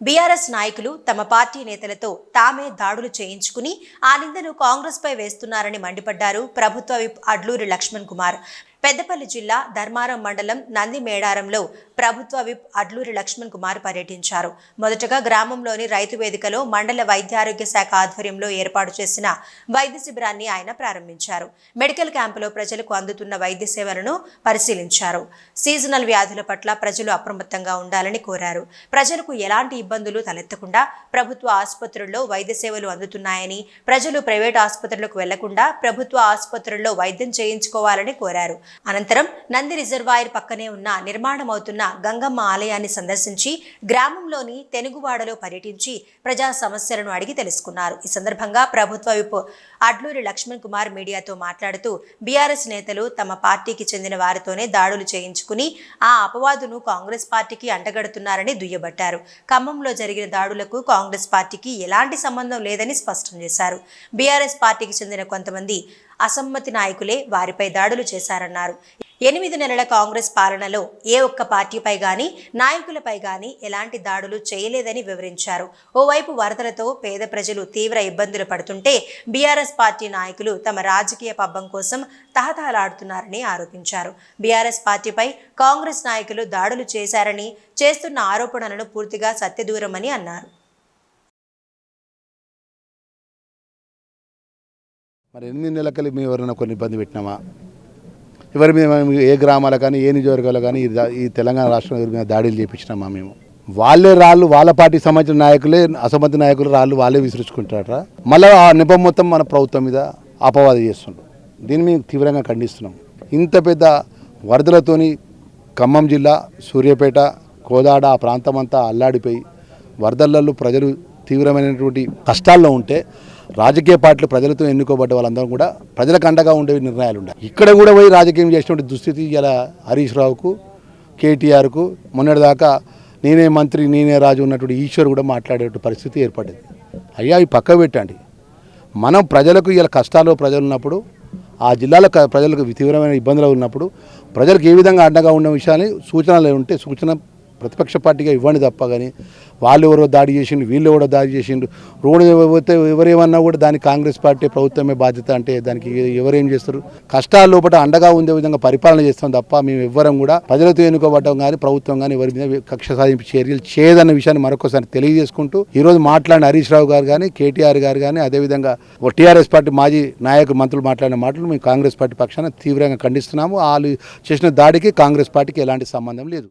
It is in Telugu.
బీఆర్ఎస్ నాయకులు తమ పార్టీ నేతలతో తామే దాడులు చేయించుకుని ఆ నిందను కాంగ్రెస్ పై వేస్తున్నారని మండిపడ్డారు ప్రభుత్వ విప్ అడ్లూరి లక్ష్మణ్ కుమార్. పెద్దపల్లి జిల్లా ధర్మారం మండలం నంది మేడారంలో ప్రభుత్వ విప్ అడ్లూరి లక్ష్మణ్ కుమార్ పర్యటించారు. మొదటగా గ్రామంలోని రైతు వేదికలో మండల వైద్యారోగ్య శాఖ ఆధ్వర్యంలో ఏర్పాటు చేసిన వైద్య శిబిరాన్ని ఆయన ప్రారంభించారు. మెడికల్ క్యాంపులో ప్రజలకు అందుతున్న వైద్య సేవలను పరిశీలించారు. సీజనల్ వ్యాధుల పట్ల ప్రజలు అప్రమత్తంగా ఉండాలని కోరారు. ప్రజలకు ఎలాంటి ఇబ్బందులు తలెత్తకుండా ప్రభుత్వ ఆసుపత్రుల్లో వైద్య సేవలు అందుతున్నాయని ప్రజలు ప్రైవేట్ ఆసుపత్రులకు వెళ్ళకుండా ప్రభుత్వ ఆసుపత్రుల్లో వైద్యం చేయించుకోవాలని కోరారు. అనంతరం నంది రిజర్వాయర్ పక్కనే ఉన్న నిర్మాణమవుతున్న గంగమ్మ ఆలయాన్ని సందర్శించి గ్రామంలోని తెనుగువాడలో పర్యటించి ప్రజా సమస్యలను అడిగి తెలుసుకున్నారు. ఈ సందర్భంగా ప్రభుత్వ విప్ అడ్లూరి లక్ష్మణ్ కుమార్ మీడియాతో మాట్లాడుతూ బీఆర్ఎస్ నేతలు తమ పార్టీకి చెందిన వారితోనే దాడులు చేయించుకుని ఆ అపవాదును కాంగ్రెస్ పార్టీకి అంటగడుతున్నారని దుయ్యబట్టారు. ఖమ్మంలో జరిగిన దాడులకు కాంగ్రెస్ పార్టీకి ఎలాంటి సంబంధం లేదని స్పష్టం చేశారు. బీఆర్ఎస్ పార్టీకి చెందిన కొంతమంది అసమ్మతి నాయకులే వారిపై దాడులు చేశారన్నారు. ఎనిమిది నెలల కాంగ్రెస్ పాలనలో ఏ ఒక్క పార్టీపై గాని నాయకులపై గాని ఎలాంటి దాడులు చేయలేదని వివరించారు. ఓవైపు వరదలతో పేద ప్రజలు తీవ్ర ఇబ్బందులు పడుతుంటే బీఆర్ఎస్ పార్టీ నాయకులు తమ రాజకీయ పబ్బం కోసం తహతహలాడుతున్నారని ఆరోపించారు. బీఆర్ఎస్ పార్టీపై కాంగ్రెస్ నాయకులు దాడులు చేశారని చేస్తున్న ఆరోపణలను పూర్తిగా సత్యదూరమని అన్నారు. మరి ఎనిమిది నెలలకెళ్ళి మేము ఎవరైనా కొన్ని ఇబ్బంది పెట్టినామా? ఎవరి మీద మేము ఏ గ్రామాల కానీ ఏ నియోజకవర్గాలు కానీ ఈ తెలంగాణ రాష్ట్రం ఎవరి మీద దాడులు చేయించినామా మేము? వాళ్ళే రాళ్ళు వాళ్ళ పార్టీకి సంబంధించిన నాయకులే అసమ్మతి నాయకులు రాళ్ళు వాళ్ళే విసిరించుకుంటారా? మళ్ళీ ఆ నిపం మొత్తం మన ప్రభుత్వం మీద అపవాదం చేస్తుండ్రు. దీన్ని మేము తీవ్రంగా ఖండిస్తున్నాం. ఇంత పెద్ద వరదలతోని ఖమ్మం జిల్లా సూర్యాపేట కోదాడ ఆ ప్రాంతం అంతా అల్లాడిపోయి వరదలలో ప్రజలు తీవ్రమైనటువంటి కష్టాల్లో ఉంటే రాజకీయ పార్టీలు ప్రజలతో ఎన్నుకోబడ్డ వాళ్ళందరూ కూడా ప్రజలకు అండగా ఉండే నిర్ణయాలు ఉన్నాయి. ఇక్కడ కూడా పోయి రాజకీయం చేసినటువంటి దుస్థితి ఇలా హరీష్ రావుకు కేటీఆర్కు మొన్నటిదాకా నేనే మంత్రి నేనే రాజు ఉన్నటువంటి ఈశ్వర్ కూడా మాట్లాడే పరిస్థితి ఏర్పడింది. అయ్యా అవి పక్క పెట్టండి. మనం ప్రజలకు ఇలా కష్టాలు ప్రజలు ఉన్నప్పుడు ఆ జిల్లాలో ప్రజలకు తీవ్రమైన ఇబ్బందులు ఉన్నప్పుడు ప్రజలకు ఏ విధంగా అండగా ఉన్న విషయాన్ని సూచనలు ఉంటే సూచన ప్రతిపక్ష పార్టీగా ఇవ్వండి తప్ప కానీ వాళ్ళు ఎవరో దాడి చేసిండు వీళ్ళు ఎవరో దాడి చేసిండు రోడ్డు పోతే ఎవరేమన్నా కూడా దానికి కాంగ్రెస్ పార్టీ ప్రభుత్వమే బాధ్యత అంటే దానికి ఎవరేం చేస్తారు? కష్టాల లోపల అండగా ఉండే విధంగా పరిపాలన చేస్తాం తప్ప మేము ఎవ్వరం కూడా ప్రజలతో ఎన్నుకోబడ్డం కానీ ప్రభుత్వం కానీ ఎవరి మీద కక్ష సాధింపు చర్యలు చేయదన్న విషయాన్ని మరొకసారి తెలియజేసుకుంటూ ఈరోజు మాట్లాడిన హరీష్ రావు గారు కానీ కేటీఆర్ గారు కానీ అదేవిధంగా టీఆర్ఎస్ పార్టీ మాజీ నాయకులు మంత్రులు మాట్లాడిన మాటలు మేము కాంగ్రెస్ పార్టీ పక్షాన తీవ్రంగా ఖండిస్తున్నాము. వాళ్ళు చేసిన దాడికి కాంగ్రెస్ పార్టీకి ఎలాంటి సంబంధం లేదు.